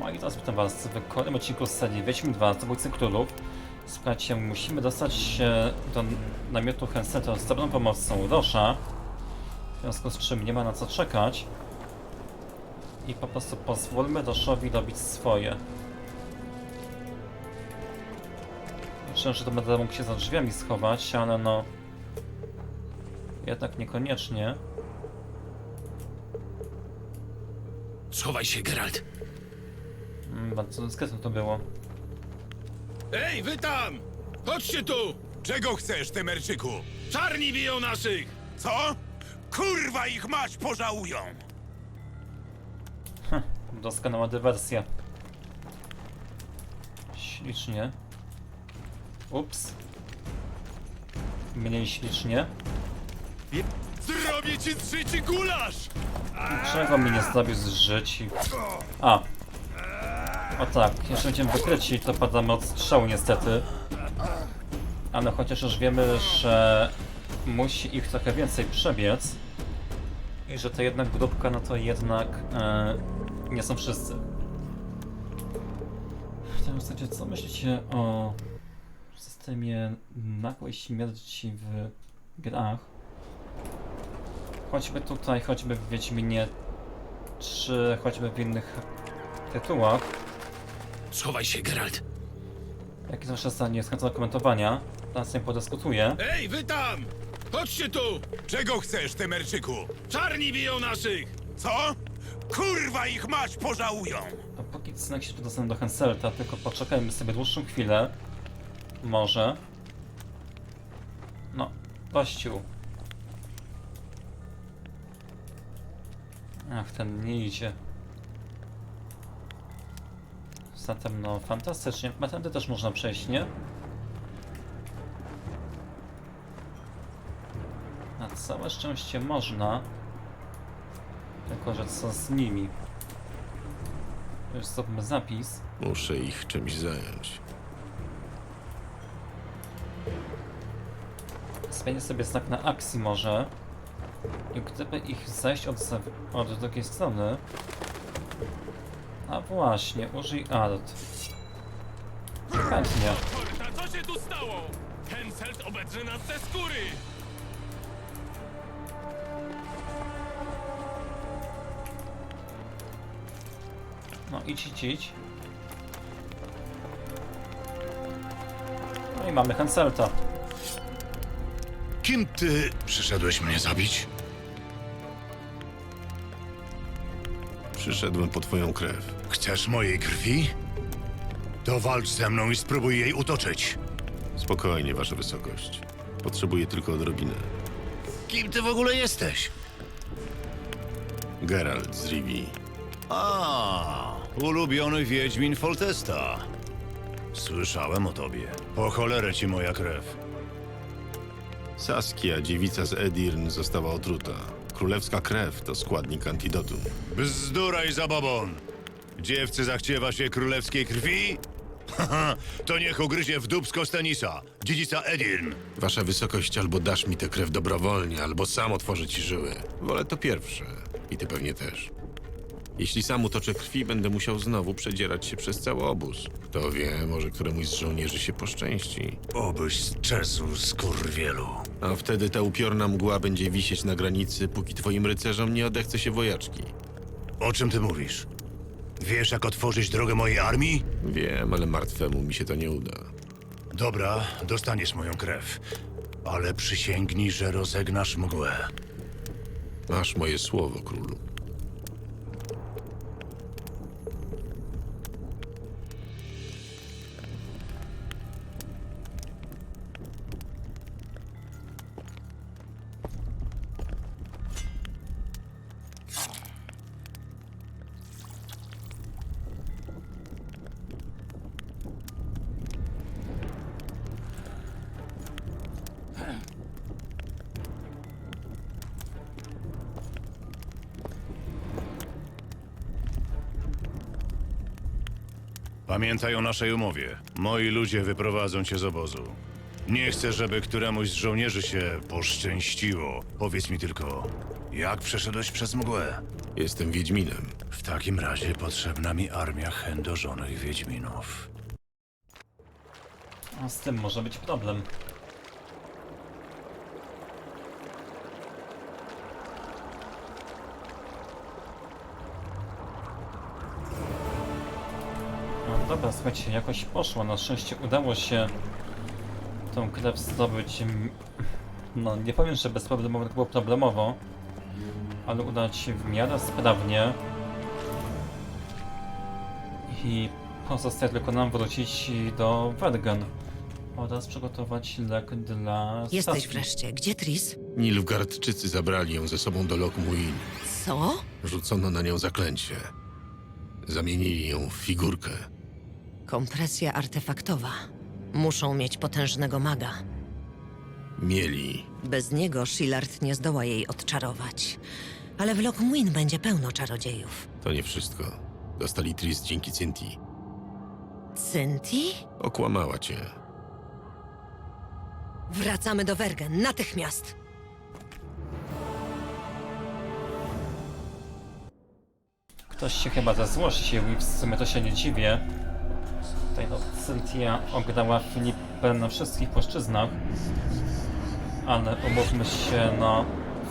No i teraz witam was w kolejnym odcinku z serii Wiedźmin 2 Zabójcy Królów. Słuchajcie, musimy dostać się do namiotu Henseto z dobrą pomocą Rosza. W związku z czym nie ma na co czekać. I po prostu pozwólmy Roszowi robić swoje. Myślę, że to będę mógł się za drzwiami schować, ale no... Jednak niekoniecznie. Schowaj się, Geralt. Mm, bardzo dyskretne to było. Ej, wy tam! Chodźcie tu! Czego chcesz, Temerczyku? Czarni biją naszych! Co? Kurwa ich mać pożałują! Doskonała dywersja. Ślicznie. Ups. Mniej ślicznie. Zrobię ci trzeci gulasz! Czego mi nie zrobił zżyć? i- A. O tak, jeżeli będziemy wykryci, to padamy od strzału niestety. Ale chociaż już wiemy, że musi ich trochę więcej przebiec. I że to jednak grupka, no to jednak e, nie są wszyscy. Teraz słuchajcie, co myślicie o systemie nagłej śmierci w grach? Choćby tutaj, choćby w Wiedźminie, czy choćby w innych tytułach. Schowaj się, Geralt. Jakie są? Jest chętne do komentowania. Teraz nie podyskutuję. Ej, wy tam! Chodźcie tu! Czego chcesz, Temerczyku? Czarni biją naszych! Co? Kurwa ich mać pożałują! A póki co jak się tu dostanę do Henselta, tylko poczekajmy sobie dłuższą chwilę. Może. No, gościu. Ach, ten nie idzie. Zatem no, fantastycznie. Chyba tędy też można przejść, nie? Na całe szczęście można. Tylko, że co z nimi? Już zróbmy zapis. Muszę ich czymś zająć. Zmienię sobie znak na akcji może. I gdyby ich zejść od, od drugiej strony... A właśnie, użyj art. Chętnie. Korta, co się tu stało? Henselt obedrze nas ze skóry! No idź, idź, idź. No i mamy Hanselta. Kim ty przyszedłeś mnie zabić? Przyszedłem po twoją krew. Chcesz mojej krwi? To walcz ze mną i spróbuj jej utoczyć. Spokojnie, wasza wysokość. Potrzebuję tylko odrobinę. Kim ty w ogóle jesteś? Geralt z Rivii. A, ulubiony Wiedźmin Foltesta. Słyszałem o tobie. Po cholerę ci moja krew. Saskia, dziewica z Edirn, została otruta. Królewska krew to składnik antidotum. Bzdura i zabobon. Dziewcy zachciewa się królewskiej krwi? Haha, to niech ugryzie w dubsko Stanisa, dziedzica Edirn. Wasza wysokość, albo dasz mi tę krew dobrowolnie, albo sam otworzę ci żyły. Wolę to pierwsze. I ty pewnie też. Jeśli sam utoczę krwi, będę musiał znowu przedzierać się przez cały obóz. Kto wie, może któremuś z żołnierzy się poszczęści. Obyś z czesu, skurwielu. A wtedy ta upiorna mgła będzie wisieć na granicy, póki twoim rycerzom nie odechce się wojaczki. O czym ty mówisz? Wiesz, jak otworzyć drogę mojej armii? Wiem, ale martwemu mi się to nie uda. Dobra, dostaniesz moją krew. Ale przysięgnij, że rozegnasz mgłę. Masz moje słowo, królu. Pamiętaj o naszej umowie. Moi ludzie wyprowadzą cię z obozu. Nie chcę, żeby któremuś z żołnierzy się poszczęściło. Powiedz mi tylko, jak przeszedłeś przez mgłę? Jestem Wiedźminem. W takim razie potrzebna mi armia chędożonych wiedźminów. A z tym może być problem. Dobra, słuchajcie, jakoś poszło. Na szczęście udało się tą krew zdobyć. No, nie powiem, że bezproblemowo, tak było problemowo, ale udać się w miarę sprawnie. I pozostaje tylko nam wrócić do Wergen oraz przygotować lek dla Jesteś Saskia. wreszcie. Gdzie Tris? Nilfgaardczycy zabrali ją ze sobą do Lokmuin. Co? Rzucono na nią zaklęcie. Zamienili ją w figurkę. Kompresja artefaktowa. Muszą mieć potężnego maga. Mieli. Bez niego Shillard nie zdoła jej odczarować. Ale w Lockmuin będzie pełno czarodziejów. To nie wszystko. Dostali Tris dzięki Cinti. Cynti? Okłamała cię. Wracamy do Wergen, natychmiast! Ktoś się chyba zezłościł i w sumie to się nie dziwię. Tutaj no, Cynthia ograła Filipę na wszystkich płaszczyznach. Ale umówmy się, no...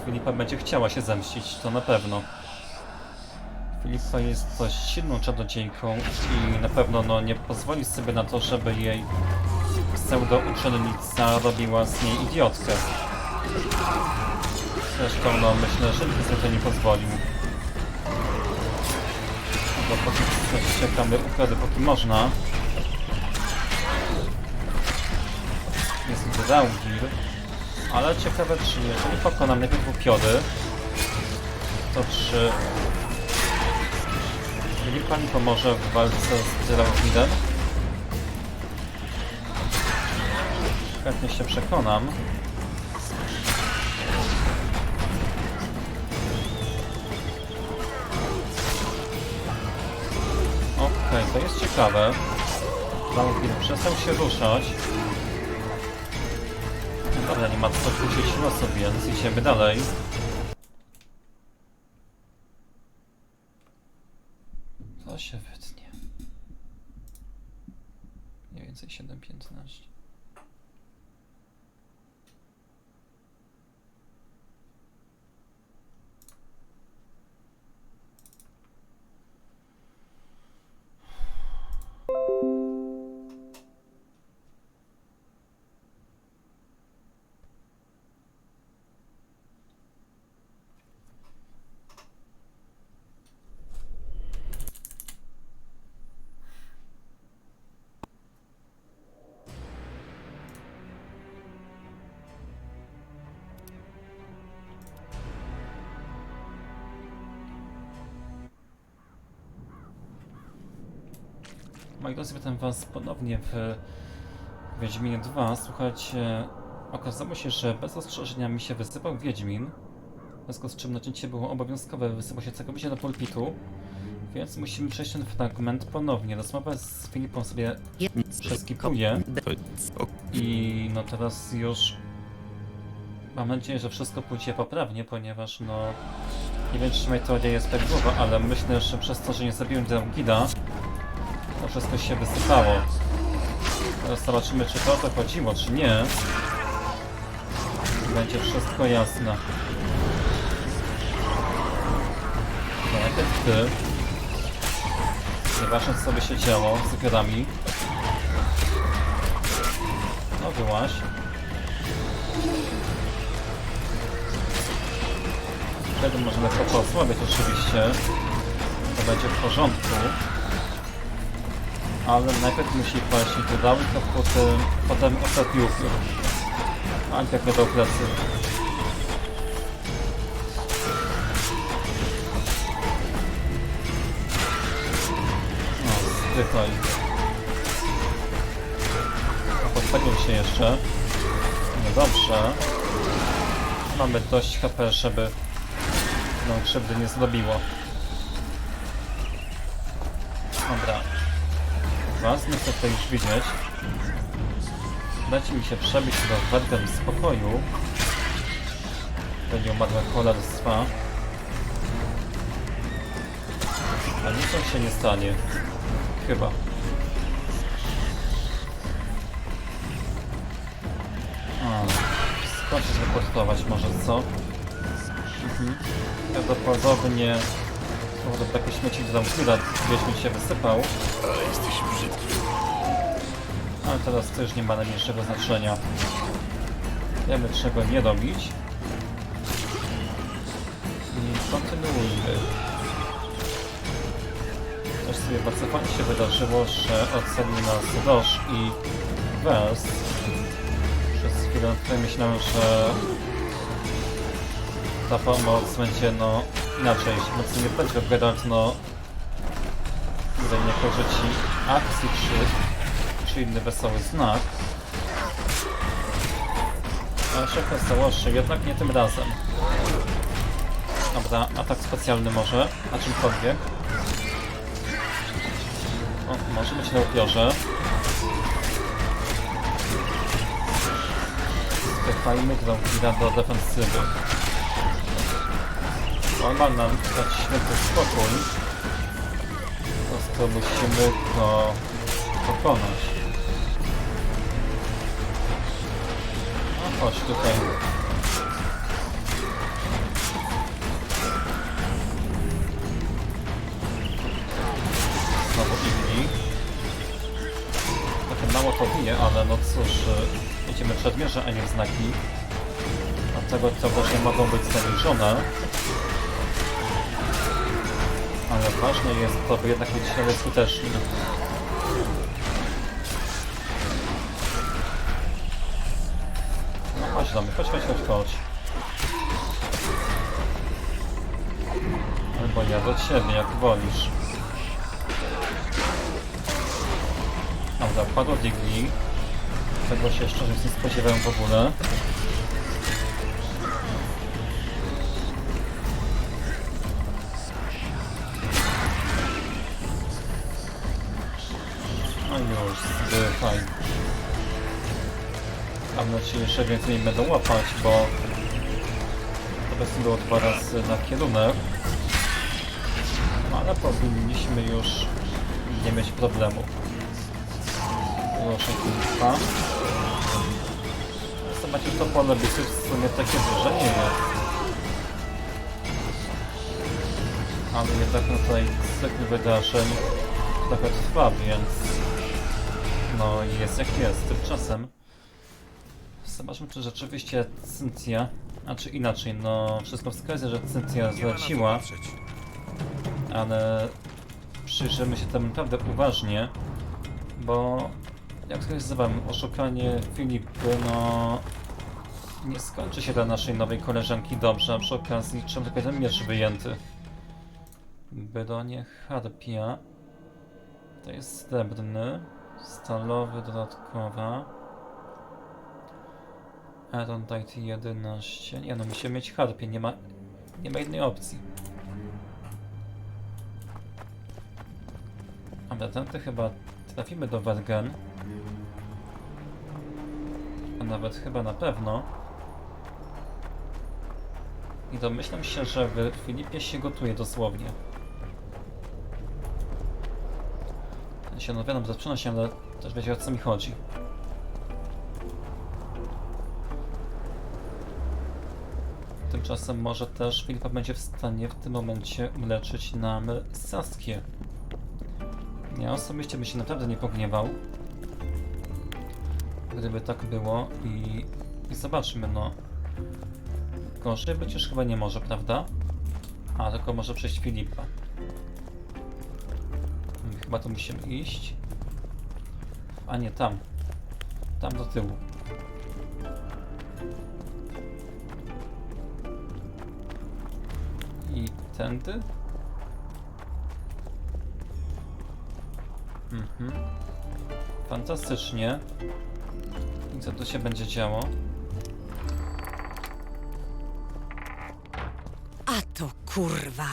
Filipa będzie chciała się zemścić, to na pewno. Filipa jest dość silną czarodziejką i na pewno no, nie pozwoli sobie na to, żeby jej pseudo-uczennica robiła z niej idiotkę. Zresztą no, myślę, że nikt sobie to nie pozwolił. Bo póki czekamy układy, póki można. Draugir. Ale ciekawe, czy jeżeli pokonam najpierw upiory, to czy Filip Pani pomoże w walce z Draugirem? Chętnie się przekonam. Okej, to jest ciekawe. Draugir przestał się ruszać. Dobra, nie ma co kłócić losu, więc idziemy dalej. Moi drodzy, witam was ponownie w Wiedźminie 2. Słuchajcie, okazało się, że bez ostrzeżenia mi się wysypał Wiedźmin. W związku z czym nacięcie było obowiązkowe, wysypał się całkowicie do pulpitu. Więc musimy przejść ten fragment ponownie. Rozmowę z Filipą sobie przeskipuję. I no teraz już mam nadzieję, że wszystko pójdzie poprawnie, ponieważ no nie wiem czy moja teoria jest prawidłowa, ale myślę, że przez to, że nie zabiłem Draugida wszystko się wysypało. Teraz zobaczymy czy to o to chodziło, czy nie. Będzie wszystko jasne. Najpierw ty. Nieważne co by się działo z gradami. No byłaś. Wtedy możemy to posłabiać oczywiście. To będzie w porządku. Ale najpierw musi paść dodały, to potem, potem ostatni upiór. A nie dał plecy. No, zdychaj. A podpalił się jeszcze. No dobrze. Mamy dość HP, żeby no krzywdy nie zrobiło. Dobra. Was chcę tutaj już widzieć. Dajcie mi się przebić do Wergen w spokoju. Będzie umarła cholerstwa. A nic się nie stanie. Chyba. Skończyć reportować może, co? Mhm. Prawdopodobnie... Kurde, takie śmieci do Damkira gdzieś mi się wysypał. Ale jesteś brzydki. Ale teraz to już nie ma najmniejszego znaczenia. Wiemy czego nie robić. I kontynuujmy. Też sobie bardzo fajnie się wydarzyło, że ocenił nas Roche i Wers. Przez chwilę tutaj myślałem, że ta pomoc będzie no inaczej, mocno nie będzie Geralt no tutaj nie akcji czy, czy inny wesoły znak. Ale się okazało, że jednak nie tym razem. Dobra, atak specjalny może, a czymkolwiek. O, może być na upiorze. Spychajmy Gronkira do defensywy. On ma nam dać święty spokój. Po prostu musimy go pokonać. No chodź tutaj. Znowu inni. Trochę mało to bije, ale no cóż, y, idziemy przedmierze, a nie w znaki. Dlatego to właśnie mogą być zaniżone. Ważne jest to, by jednak być śmiały skuteczni. No chodź do mnie, chodź, chodź, chodź, chodź. Albo ja do ciebie, jak wolisz. Dobra, padło digli. Tego się szczerze nie spodziewałem w ogóle. Już, zdychaj. Mam nadzieję, że więcej będą łapać, bo obecnie było dwa razy na kierunek. No, ale powinniśmy już nie mieć problemu. Proszę kilka. Zobaczcie, to pole bitew w sumie takie duże nie jest. Ale jednak no tutaj cykl wydarzeń trochę trwa, więc no jest jak jest. Tymczasem zobaczmy, czy rzeczywiście Cynthia, a czy inaczej, no wszystko wskazuje, że Cynthia zleciła, ale przyjrzymy się temu naprawdę uważnie, bo jak wskazywałem, oszukanie Filipy, no nie skończy się dla naszej nowej koleżanki dobrze, a przy okazji czym tylko jeden miecz wyjęty. Bydonie Harpia. To jest srebrny, stalowy dodatkowa. Aerodite 11. Nie no, musimy mieć harpie, nie ma, nie ma innej opcji. Dobra, tędy chyba trafimy do Wergen. A nawet chyba na pewno. I domyślam się, że w Filipie się gotuje dosłownie. Się no wiadomo, zaczyna się, ale też wiecie o co mi chodzi. Tymczasem może też Filipa będzie w stanie w tym momencie uleczyć nam Saskię. Ja osobiście bym się naprawdę nie pogniewał. Gdyby tak było i, i zobaczmy no. Gorzej być już chyba nie może, prawda? A, tylko może przejść Filipa. Chyba tu musimy iść. A nie, tam. Tam do tyłu. I tędy? Mhm. Fantastycznie. I co tu się będzie działo? A to kurwa.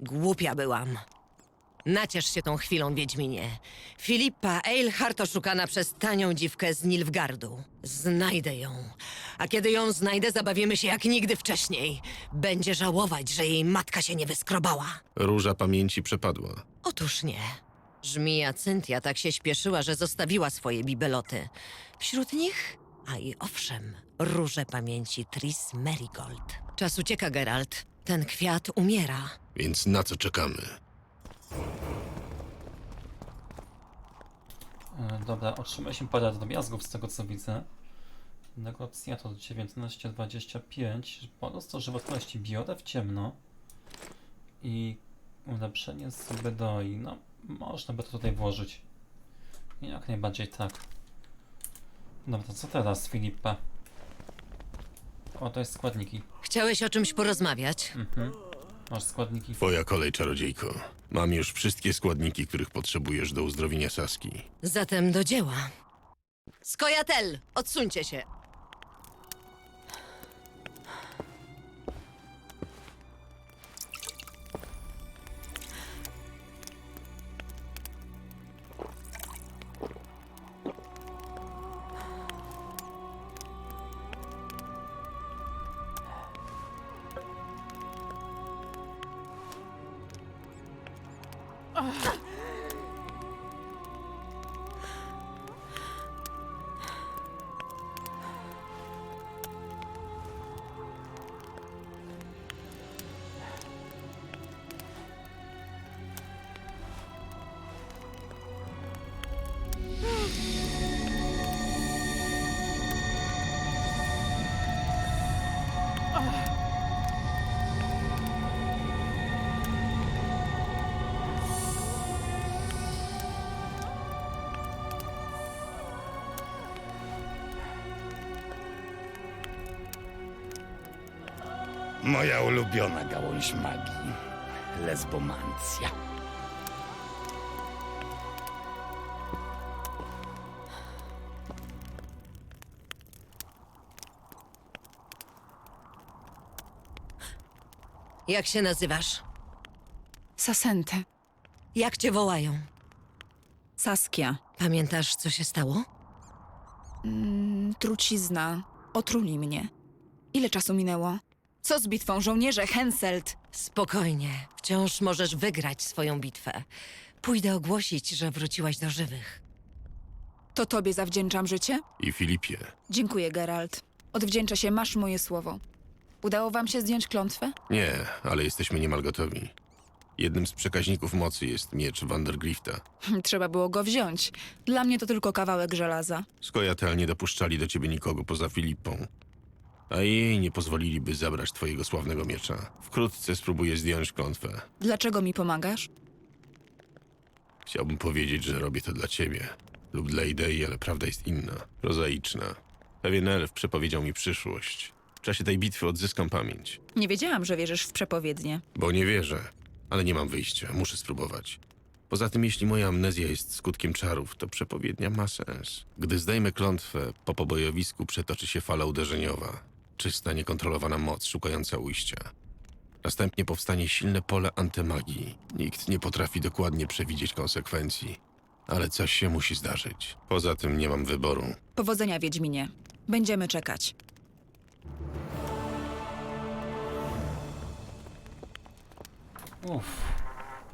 Głupia byłam. Naciesz się tą chwilą, Wiedźminie. Filipa Eilhart oszukana przez tanią dziwkę z Nilfgardu. Znajdę ją. A kiedy ją znajdę, zabawimy się jak nigdy wcześniej. Będzie żałować, że jej matka się nie wyskrobała. Róża pamięci przepadła. Otóż nie. Żmija Cynthia tak się śpieszyła, że zostawiła swoje bibeloty. Wśród nich, a i owszem, róże pamięci Tris Merigold. Czas ucieka, Geralt. Ten kwiat umiera. Więc na co czekamy? E, Dobra, otrzymaliśmy parę drobiazgów z tego co widzę. Negocjator 1925, bonus do żywotności biorę w ciemno i ulepszenie Subedoi. No, można by to tutaj włożyć. Jak najbardziej tak. Dobra, co teraz, Filipa? O, to jest składniki. Chciałeś o czymś porozmawiać? Mhm. Masz składniki. Twoja kolej, czarodziejko. Mam już wszystkie składniki, których potrzebujesz do uzdrowienia Saski. Zatem do dzieła. Skojatel! Odsuńcie się! Ugh. Moja ulubiona gałąź magii. Lesbomancja. Jak się nazywasz? Sasente. Jak cię wołają? Saskia. Pamiętasz, co się stało? Mm, trucizna. Otruli mnie. Ile czasu minęło? Co z bitwą żołnierze Henselt? Spokojnie, wciąż możesz wygrać swoją bitwę. Pójdę ogłosić, że wróciłaś do żywych. To tobie zawdzięczam życie? I Filipie, Dziękuję, Geralt. Odwdzięczę się, masz moje słowo. Udało wam się zdjąć klątwę? nie, ale jesteśmy niemal gotowi. Jednym z przekaźników mocy jest miecz Vandergrifta. Trzeba było go wziąć. Dla mnie to tylko kawałek żelaza. Skojatel nie dopuszczali do ciebie nikogo poza Filipą. A jej nie pozwoliliby zabrać twojego sławnego miecza. Wkrótce spróbuję zdjąć klątwę. Dlaczego mi pomagasz? Chciałbym powiedzieć, że robię to dla ciebie. Lub dla idei, ale prawda jest inna. Prozaiczna. Pewien elf przepowiedział mi przyszłość. W czasie tej bitwy odzyskam pamięć. Nie wiedziałam, że wierzysz w przepowiednie. Bo nie wierzę, ale nie mam wyjścia. Muszę spróbować. Poza tym, jeśli moja amnezja jest skutkiem czarów, to przepowiednia ma sens. Gdy zdejmę klątwę, po pobojowisku przetoczy się fala uderzeniowa. Czysta, niekontrolowana moc szukająca ujścia. Następnie powstanie silne pole antymagii. Nikt nie potrafi dokładnie przewidzieć konsekwencji. Ale coś się musi zdarzyć. Poza tym nie mam wyboru. Powodzenia, Wiedźminie. Będziemy czekać. Uff.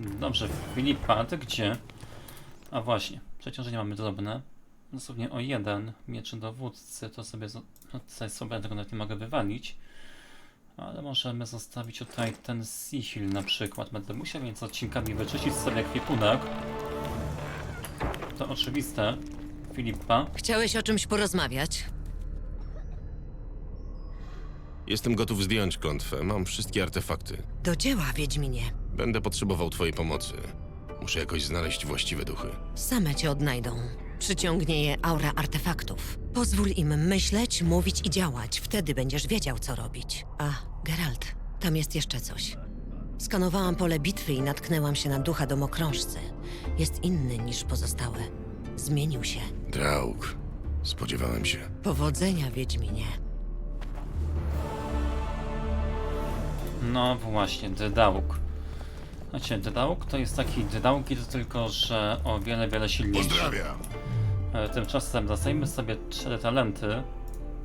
Dobrze, Filipa, a ty gdzie? A właśnie, przeciążenie mamy drobne. Dosłownie o jeden miecz dowódcy, to sobie, no tutaj sobie tego nawet nie mogę wywalić. Ale możemy zostawić tutaj ten Sihil na przykład. Będę musiał więc odcinkami wyczyścić sobie ekwipunek. To oczywiste. Filipa. Chciałeś o czymś porozmawiać? Jestem gotów zdjąć klątwę. Mam wszystkie artefakty. Do dzieła, Wiedźminie. Będę potrzebował twojej pomocy. Muszę jakoś znaleźć właściwe duchy. Same cię odnajdą. Przyciągnie je aura artefaktów. Pozwól im myśleć, mówić i działać. Wtedy będziesz wiedział, co robić. A, Geralt, tam jest jeszcze coś. Skanowałam pole bitwy i natknęłam się na ducha domokrążcy. Jest inny niż pozostałe. Zmienił się. Draug. Spodziewałem się. Powodzenia, Wiedźminie. No właśnie, Dredauk. Znacie, Draug to jest taki Draugir, tylko że o wiele, wiele silniejszy. Pozdrawiam. E, Tymczasem dostajemy sobie cztery talenty.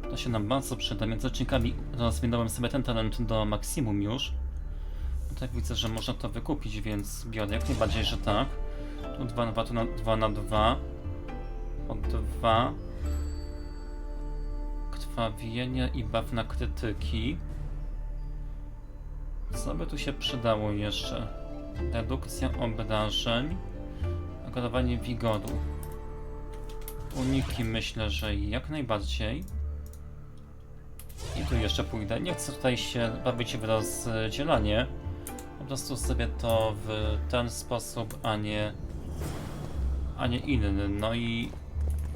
To się nam bardzo przyda. Między odcinkami rozwinąłem sobie ten talent do maksimum już. No tak widzę, że można to wykupić, więc biorę jak najbardziej, że tak. Tu 2 na 2, tu na 2 na 2. Po 2. Krwawienie i buff na krytyki. Co by tu się przydało jeszcze? Redukcja obrażeń. Nagrodowanie wigoru. Uniki myślę, że jak najbardziej. I tu jeszcze pójdę. Nie chcę tutaj się bawić w rozdzielanie. Po prostu sobie to w ten sposób, a nie a nie inny. No i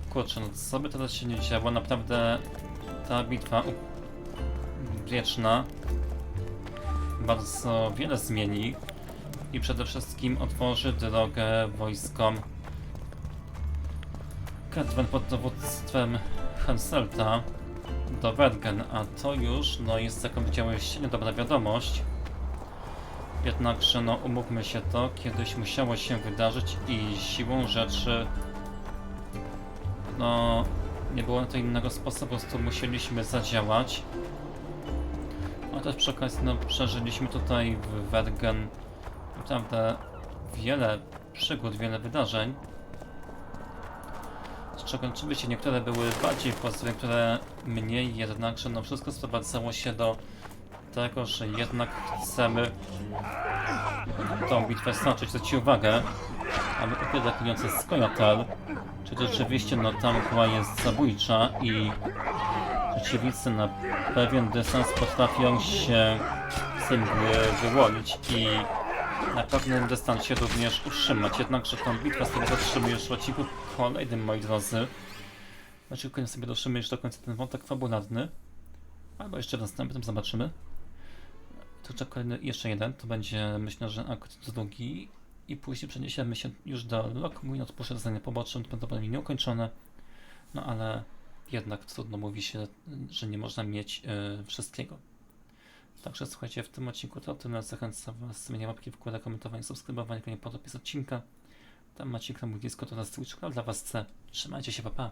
kurczę, no co by teraz się nie działo? Naprawdę ta bitwa wieczna bardzo wiele zmieni i przede wszystkim otworzy drogę wojskom Kedwen pod dowództwem Henselta do Wergen, a to już no, jest, jak powiedziałeś, niedobra wiadomość. Jednakże, no umówmy się, to kiedyś musiało się wydarzyć i siłą rzeczy no nie było na to innego sposobu, po prostu musieliśmy zadziałać. A też przy okazji, no przeżyliśmy tutaj w Wergen naprawdę wiele przygód, wiele wydarzeń. Czego oczywiście niektóre były bardziej proste, niektóre mniej, jednakże no wszystko sprowadzało się do tego, że jednak chcemy tą bitwę stoczyć. Zwróćcie ci uwagę, aby upierdolniące z Kojatel, czy rzeczywiście no ta mgła jest zabójcza i przeciwnicy na pewien dystans potrafią się z tej mgły wyłonić i na pewnym dystansie również utrzymać. Jednakże tą bitwę sobie zatrzymujesz w odcinku kolejnym, moi drodzy. Oczekuję sobie dotrzymy już do końca ten wątek fabularny. Albo jeszcze w następnym, zobaczymy. Tu czeka kolejny, jeszcze jeden, to będzie myślę, że akt drugi. I później przeniesiemy się już do Lockmuin, odpuszczę zadanie poboczne, to prawdopodobnie nieukończone. No ale jednak trudno mówi się, że nie można mieć e, wszystkiego. Także słuchajcie, w tym odcinku to tyle. Zachęcam Was zmienienia łapki w górę, komentowanie, subskrybowanie, nie pod opis odcinka. Tam macie ekran mój Discord oraz Twitch, dla Was chcę. Trzymajcie się, pa pa.